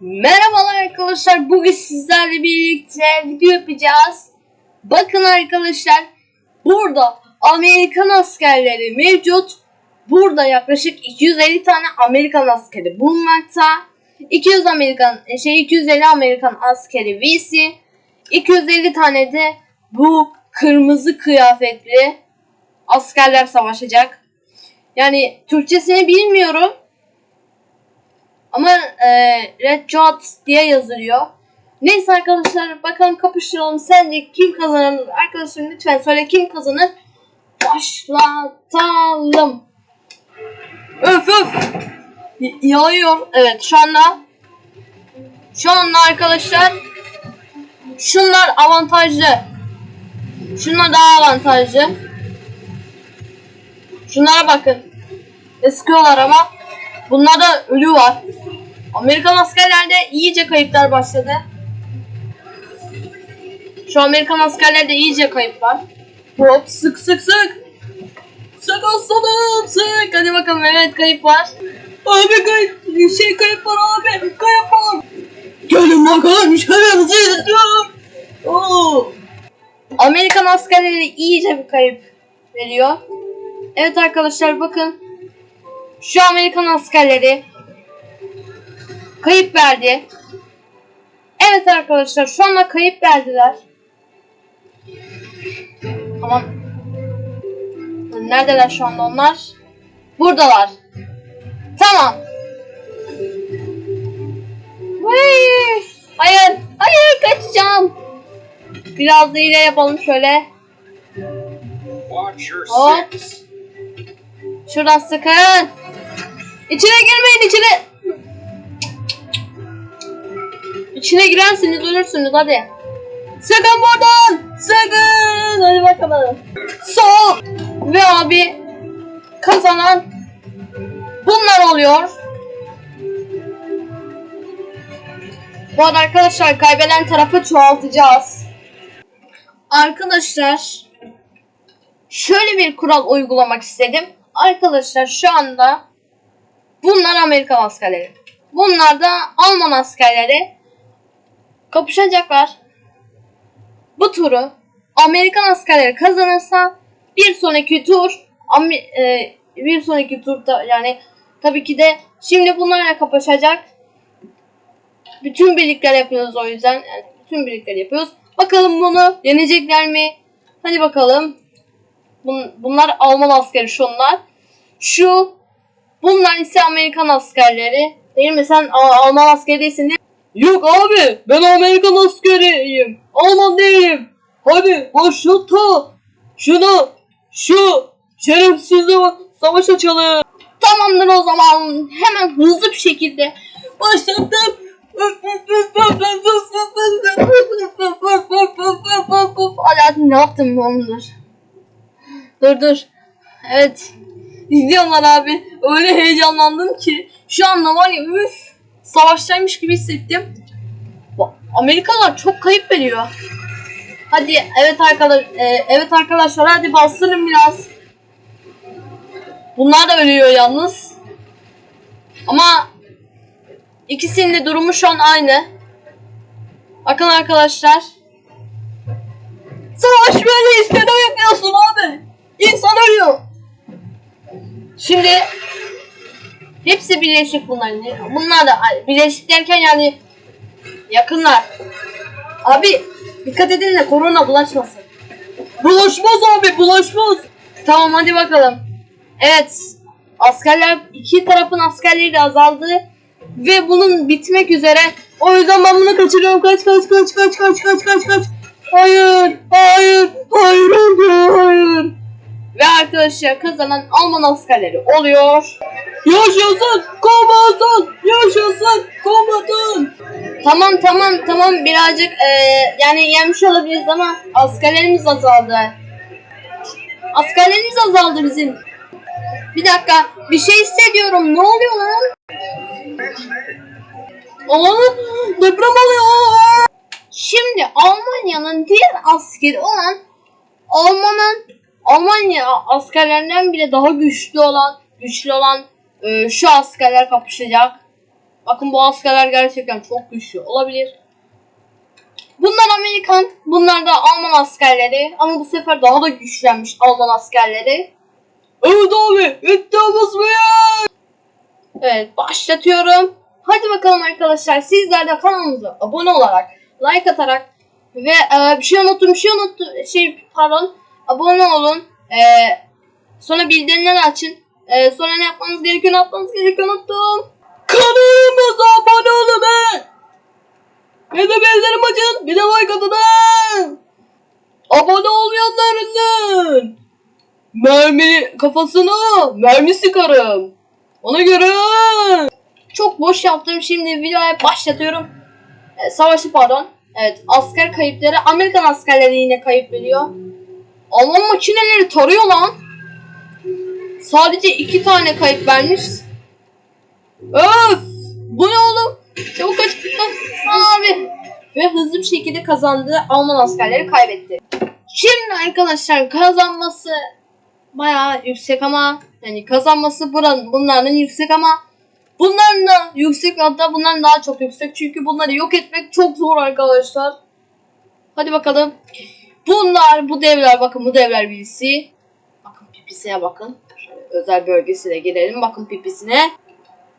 Merhabalar arkadaşlar. Bugün sizlerle birlikte video yapacağız. Bakın arkadaşlar. Burada Amerikan askerleri mevcut. Burada yaklaşık 250 tane Amerikan askeri bulunmakta. 200 Amerikan şey 250 Amerikan askeri VC. 250 tane de bu kırmızı kıyafetli askerler savaşacak. Yani Türkçesini bilmiyorum. Ama e, Red Jot diye yazılıyor. Neyse arkadaşlar bakalım kapıştıralım. Sence kim kazanır? Arkadaşım lütfen söyle kim kazanır? Başlatalım. Öf öf. Y- yağıyor. Evet şu anda şu anda arkadaşlar şunlar avantajlı. Şunlar daha avantajlı. Şunlara bakın. Ne sıkıyorlar ama. Bunlarda ölü var. Amerikan askerlerde iyice kayıplar başladı. Şu Amerikan askerlerde iyice kayıp var. Hop sık sık sık. Sık aslanım sık. Hadi bakalım evet kayıp var. Abi kayıp şey kayıp var abi kayıp var. Gelin bakalım şöyle istiyorum. Oo. Amerikan askerleri iyice bir kayıp veriyor. Evet arkadaşlar bakın. Şu Amerikan askerleri kayıp verdi. Evet arkadaşlar şu anda kayıp verdiler. Tamam. Neredeler şu anda onlar? Buradalar. Tamam. Hayır. Hayır. Hayır kaçacağım. Biraz da hile yapalım şöyle. Hop. Şuradan sıkın. İçine girmeyin içine. İçine girerseniz ölürsünüz hadi. Sıkın buradan. Sıkın. Hadi bakalım. Sol. Ve abi kazanan bunlar oluyor. Bu arada arkadaşlar kaybeden tarafı çoğaltacağız. Arkadaşlar şöyle bir kural uygulamak istedim. Arkadaşlar şu anda bunlar Amerikan askerleri. Bunlar da Alman askerleri kapışacaklar. Bu turu Amerikan askerleri kazanırsa bir sonraki tur e, bir sonraki turda yani tabii ki de şimdi bunlarla kapışacak. Bütün birlikler yapıyoruz o yüzden. Yani bütün birlikler yapıyoruz. Bakalım bunu yenecekler mi? Hadi bakalım. Bun- bunlar Alman askeri şunlar. Şu bunlar ise Amerikan askerleri. Değil mi? Sen Alman askeri değilsin değil mi? Yok abi ben Amerikan askeriyim. Alman değilim. Hadi başlatı. Şunu şu şerefsizle savaş açalım. Tamamdır o zaman. Hemen hızlı bir şekilde başlattım. Hadi ne yaptım ondur. Dur dur. Evet. İzliyorlar abi. Öyle heyecanlandım ki. Şu anda var ya üf. Savaştaymış gibi hissettim. Amerikalılar çok kayıp veriyor. Hadi evet arkadaş e, evet arkadaşlar hadi bastırın biraz. Bunlar da ölüyor yalnız. Ama ikisinin de durumu şu an aynı. Bakın arkadaşlar. Savaş böyle ne yapıyorsun abi? İnsan ölüyor. Şimdi hepsi birleşik bunların. Bunlar da birleşik derken yani yakınlar. Abi dikkat edin de korona bulaşmasın. Bulaşmaz abi bulaşmaz. Tamam hadi bakalım. Evet askerler iki tarafın askerleri de azaldı ve bunun bitmek üzere. O yüzden ben bunu kaçırıyorum. Kaç kaç kaç kaç kaç kaç kaç kaç. Hayır, hayır, hayır, hayır, hayır. Ve arkadaşlar kazanan Alman askerleri oluyor. Yaşasın komutan, yaşasın komutan. Tamam tamam tamam birazcık eee, yani yenmiş olabiliriz ama askerlerimiz azaldı. Askerlerimiz azaldı bizim. Bir dakika bir şey hissediyorum ne oluyor lan? Aa, deprem oluyor. Şimdi Almanya'nın diğer askeri olan Alman'ın Almanya askerlerinden bile daha güçlü olan güçlü olan e, şu askerler kapışacak. Bakın bu askerler gerçekten çok güçlü olabilir. Bunlar Amerikan, bunlar da Alman askerleri. Ama bu sefer daha da güçlenmiş Alman askerleri. Evet abi, iddiamız mı Evet, başlatıyorum. Hadi bakalım arkadaşlar, sizler de kanalımıza abone olarak, like atarak ve e, bir şey unuttum, bir şey unuttum, şey pardon, abone olun. E, sonra bildirimleri açın. E, sonra ne yapmanız gerekiyor, ne yapmanız gerekiyor unuttum. Kanalımıza abone olun be. Ve de bildirim açın, bir de like atın ha. Abone olmayanların mermi kafasına mermi sıkarım. Ona göre. Çok boş yaptım. Şimdi videoya başlatıyorum. Ee, savaşı pardon. Evet asker kayıpları. Amerikan askerleri yine kayıp veriyor. Alman makineleri tarıyor lan. Sadece iki tane kayıp vermiş. Öf! Bu ne oğlum? Çabuk kaç abi. Ve hızlı bir şekilde kazandığı Alman askerleri kaybetti. Şimdi arkadaşlar kazanması bayağı yüksek ama yani kazanması buranın bunların yüksek ama bunların da yüksek hatta bunların daha çok yüksek çünkü bunları yok etmek çok zor arkadaşlar. Hadi bakalım. Bunlar bu devler bakın bu devler birisi. Bakın pipisine bakın. Özel bölgesine girelim bakın pipisine.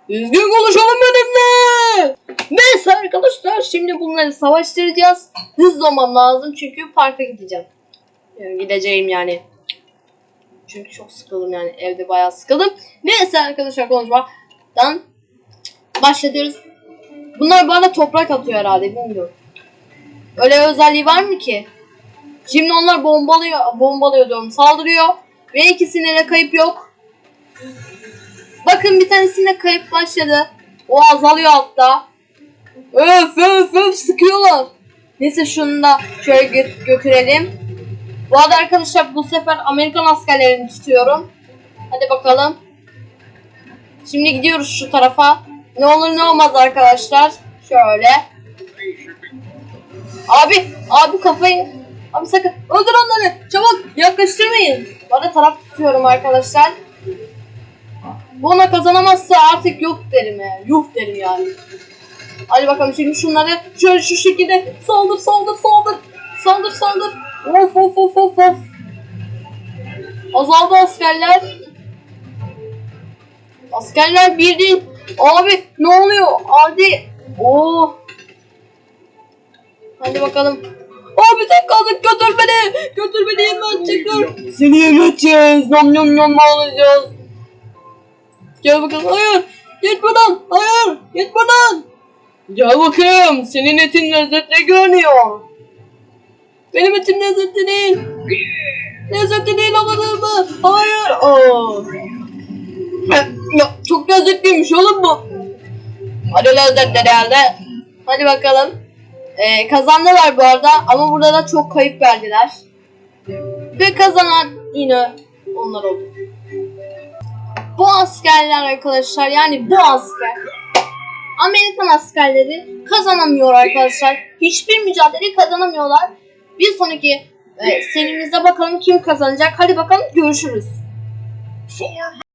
Düzgün konuşalım benimle. Neyse arkadaşlar şimdi bunları savaştıracağız. Hızlı olmam lazım çünkü parka gideceğim. Yani gideceğim yani. Çünkü çok sıkıldım yani evde bayağı sıkıldım. Neyse arkadaşlar konuşmadan başlatıyoruz. Bunlar bana toprak atıyor herhalde bilmiyorum. Öyle özelliği var mı ki? Şimdi onlar bombalıyor, bombalıyor diyorum saldırıyor. Ve ikisine de kayıp yok. Bakın bir tanesinde kayıp başladı. O azalıyor hatta. Öf öf öf sıkıyorlar. Neyse şunu da şöyle gö- götürelim. Bu arada arkadaşlar bu sefer Amerikan askerlerini tutuyorum. Hadi bakalım. Şimdi gidiyoruz şu tarafa. Ne olur ne olmaz arkadaşlar. Şöyle. Abi, abi kafayı. Abi sakın öldür onları. Çabuk yaklaştırmayın. Arada taraf tutuyorum arkadaşlar. Bu ona kazanamazsa artık yok derim yani. Yuh derim yani. Hadi bakalım şimdi şunları şöyle şu şekilde saldır saldır saldır. Saldır saldır. Of of of of of. Azaldı askerler. Askerler bir değil. Abi ne oluyor? Hadi. Oo. Hadi bakalım. Abi tek kaldık götür beni. Götür beni yemek çıkar. Seni yemeyeceğiz. Nom nom nom alacağız. Gel bakalım. Hayır. Git buradan. Hayır. Git buradan. Gel bakayım. Senin etin lezzetli görünüyor. Benim etim lezzetli değil. Lezzetli değil anladın mı? Hayır. Aa. Ya, çok lezzetliymiş oğlum bu. Hadi lezzetli herhalde. Hadi bakalım. Ee, kazandılar bu arada ama burada da çok kayıp verdiler. Ve kazanan yine onlar oldu. Bu askerler arkadaşlar yani bu asker Amerikan askerleri kazanamıyor arkadaşlar. Hiçbir mücadele kazanamıyorlar. Bir sonraki e, serimizde bakalım kim kazanacak. Hadi bakalım görüşürüz.